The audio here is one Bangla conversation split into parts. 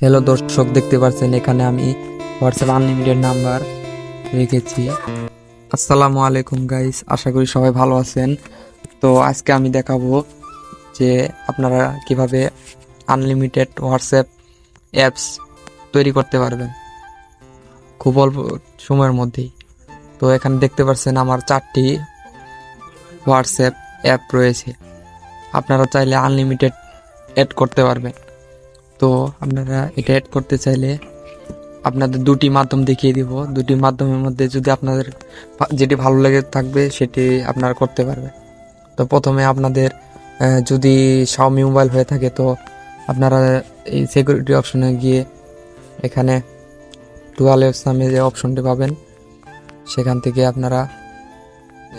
হ্যালো দর্শক, দেখতে পাচ্ছেন, এখানে আমি হোয়াটসঅ্যাপ আনলিমিটেড নাম্বার রেখেছি। আসসালামু আলাইকুম গাইস আশা করি সবাই ভালো আছেন। তো আজকে আমি দেখাবো যে আপনারা কীভাবে আনলিমিটেড হোয়াটসঅ্যাপ অ্যাপস তৈরি করতে পারবেন। খুব অল্প সময়ের মধ্যেই। তো এখানে দেখতে পাচ্ছেন, আমার চারটি হোয়াটসঅ্যাপ অ্যাপ রয়েছে। আপনারা চাইলে আনলিমিটেড অ্যাড করতে পারবেন। তো আপনারা এটা অ্যাড করতে চাইলে আপনাদের দুটি মাধ্যম দেখিয়ে দিব। দুটি মাধ্যমের মধ্যে যদি আপনাদের যেটি ভালো লেগে থাকবে সেটি আপনারা করতে পারবে তো প্রথমে আপনাদের যদি শাওমি মোবাইল হয়ে থাকে তো আপনারা এই সিকিউরিটি অপশনে গিয়ে এখানে ডুয়াল অ্যাপস নামে যে অপশনটি পাবেন, সেখান থেকে আপনারা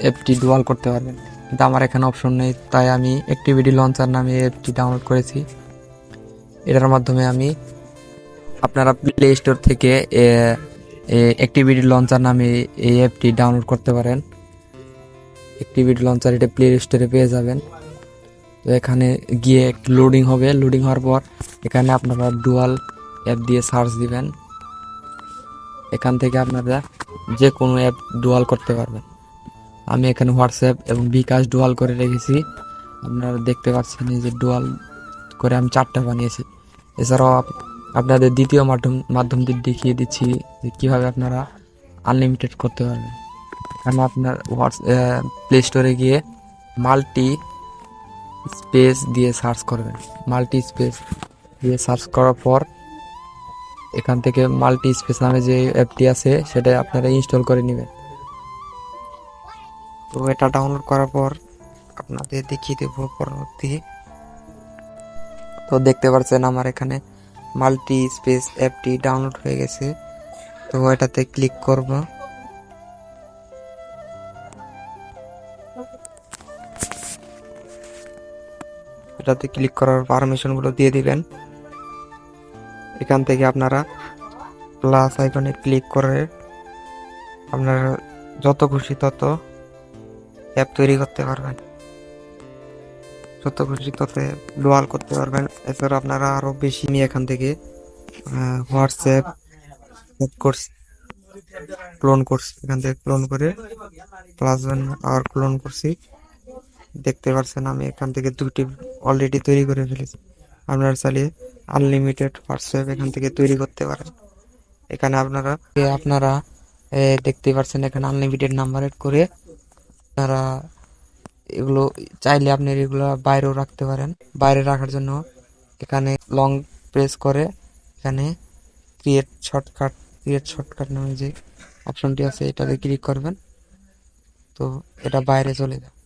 অ্যাপটি ডুয়াল করতে পারবেন। কিন্তু আমার এখানে অপশন নেই, তাই আমি অ্যাক্টিভিটি লঞ্চার নামে অ্যাপটি ডাউনলোড করেছি। এটার মাধ্যমে আমি আপনারা প্লে স্টোর থেকে অ্যাক্টিভিটি লঞ্চার নামে এই অ্যাপটি ডাউনলোড করতে পারেন। অ্যাক্টিভিটি লঞ্চার এটা প্লে স্টোরে পেয়ে যাবেন। তো এখানে গিয়ে লোডিং হবে। লোডিং হওয়ার পর এখানে আপনারা ডুয়াল অ্যাপ দিয়ে সার্চ দিবেন। এখান থেকে আপনারা যে কোনো অ্যাপ ডুয়াল করতে পারবেন। আমি এখানে হোয়াটসঅ্যাপ এবং বিকাশ ডুয়াল করে রেখেছি। আপনারা দেখতে পাচ্ছেন যে ডুয়াল করে আমি চারটা বানিয়েছি। এছাড়াও আপনাদের দ্বিতীয় মাধ্যম, মাধ্যমটি দেখিয়ে দিচ্ছি যে কীভাবে আপনারা আনলিমিটেড করতে পারবেন। এখানে আপনার হোয়াটস প্লে স্টোরে গিয়ে মাল্টি স্পেস দিয়ে সার্চ করবেন। মাল্টি স্পেস দিয়ে সার্চ করার পর এখান থেকে মাল্টি স্পেস নামে যে অ্যাপটি আছে, সেটা আপনারা ইনস্টল করে নেবেন। তো এটা ডাউনলোড করার পর আপনাদের দেখিয়ে দেবো পরবর্তী তো দেখতে পাচ্ছেন আমার এখানে মাল্টি স্পেস অ্যাপটি ডাউনলোড হয়ে গেছে। তো এটাতে ক্লিক করব। এটাতে ক্লিক করার পারমিশনগুলো দিয়ে দিবেন। এখান থেকে আপনারা প্লাস আইকনে ক্লিক করে আপনারা যত খুশি তত অ্যাপ তৈরি করতে পারবেন। যত খুশি তত ডুয়াল করতে পারবেন। এছাড়া আপনারা আরও বেশি নিয়ে এখান থেকে হোয়াটসঅ্যাপ করছি ক্লোন করছি এখান থেকে ক্লোন করে প্লাস ওয়ান আর ক্লোন করছি দেখতে পাচ্ছেন আমি এখান থেকে দুটি অলরেডি তৈরি করে ফেলেছি। আপনারা চালিয়ে আনলিমিটেড হোয়াটসঅ্যাপ এখান থেকে তৈরি করতে পারেন। এখানে আপনারা আপনারা দেখতে পাচ্ছেন এখানে আনলিমিটেড নাম্বার এড করে আপনারা এগুলো চাইলে আপনি এগুলো বাইরেও রাখতে পারেন। বাইরে রাখার জন্য এখানে লং প্রেস করে, এখানে ক্রিয়েট শর্টকাট ক্রিয়েট শর্টকাট নামে যে অপশনটি আছে, এটাতে ক্লিক করবেন। তো এটা বাইরে চলে যাবে।